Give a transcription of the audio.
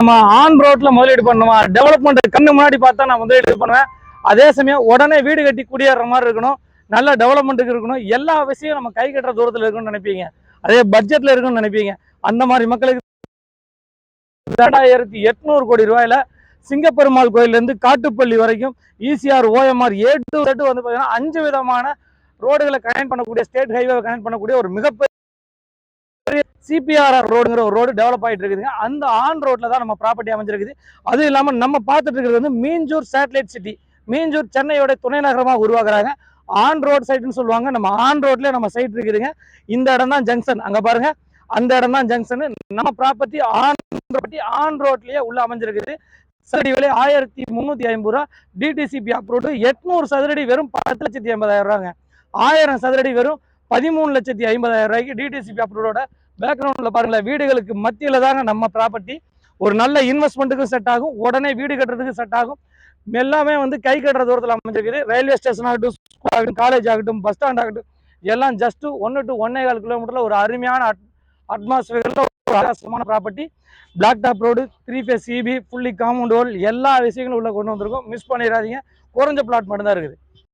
நம்ம ஆன் ரோட்ல முதலீடு பண்ணுமா? டெவலப்மெண்ட் கண்ணு முன்னாடி பார்த்தா நான் முதலீடு பண்ணுவேன். அதே சமயம் உடனே வீடு கட்டி குடியேற மாதிரி இருக்கணும். நல்ல டெவலப்மெண்ட்டுக்கு இருக்கணும். எல்லா விஷயம் நம்ம கை கட்டுற தூரத்துல இருக்கணும்னு நினைப்பீங்க. அதே பட்ஜெட்ல இருக்கணும்னு நினைப்பீங்க. அந்த மாதிரி மக்களுக்கு ரெண்டாயிரத்தி எட்நூறு கோடி ரூபாயில சிங்கப்பெருமாள் கோயில்ல இருந்து காட்டுப்பள்ளி வரைக்கும் ECR ECR OMR A to வந்து பார்த்தீங்கன்னா அஞ்சு விதமான ரோடுகளை கனெக்ட் பண்ணக்கூடிய ஸ்டேட் ஹைவே கனெக்ட் பண்ணக்கூடிய ஒரு மிகப்பெரிய சிபிஆர்ஆர் ரோடுங்கிற ஒரு ரோடு டெவலப் ஆயிட்டு இருக்குதுங்க. அந்த ஆன் ரோட்ல தான் நம்ம ப்ராப்பர்ட்டி அமைஞ்சிருக்குது. அது இல்லாம நம்ம பார்த்துட்டு இருக்கிறது வந்து மீஞ்சூர் சேட்டலைட் சிட்டி மீஞ்சூர் சென்னையோட துணை நகரமா உருவாக்குறாங்க. ஆன் ரோட் சைட்னு சொல்லுவாங்க. நம்ம ஆன் ரோட்லேயே நம்ம சைட் இருக்குதுங்க. இந்த இடம் தான் ஜங்ஷன் அங்க பாருங்க. அந்த இடம் தான் ஜங்ஷனு நம்ம ப்ராப்பர்ட்டி ஆன் ப்ராப்பர்ட்டி ஆன் ரோட்லயே உள்ள அமைஞ்சிருக்குது. சதுரடி விலை ஆயிரத்தி முந்நூற்றி ஐம்பது ரூபா. டிடிசிபி அப்ரூவ்டு எட்நூறு சதுரடி வெறும் பத்து லட்சத்தி ஐம்பதாயிரம் ரூபாங்க. ஆயிரம் சதுரடி வெறும் பதிமூணு லட்சத்தி ஐம்பதாயிரம் ரூபாய்க்கு டிடிசிபி அப்ரூவோட பேக்ரவுண்டில் பாருங்களேன் வீடுகளுக்கு மத்தியில் தாங்க நம்ம ப்ராப்பர்ட்டி ஒரு நல்ல இன்வெஸ்ட்மெண்ட்டுக்கும் செட் ஆகும் உடனே வீடு கட்டுறதுக்கு செட் ஆகும். எல்லாமே வந்து கை கட்டுற தூரத்தில் அமைஞ்சிருக்குது. ரயில்வே ஸ்டேஷன் ஆகட்டும் ஸ்கூல் ஆகட்டும் காலேஜ் ஆகட்டும் பஸ் ஸ்டாண்ட் ஆகட்டும் எல்லாம் ஜஸ்ட்டு ஒன்று டு ஒன்னே கால் கிலோமீட்டரில் ஒரு அருமையான அட் அட்மாஸ்பியரில் ஒரு பிரகாசமான property black top road three phase CB fully compound hole எல்லா விஷயங்களும் உள்ளே கொண்டு வந்திருக்கோம். மிஸ் பண்ணிடாதீங்க. குறைஞ்ச பிளாட் மட்டும்தான் இருக்குது.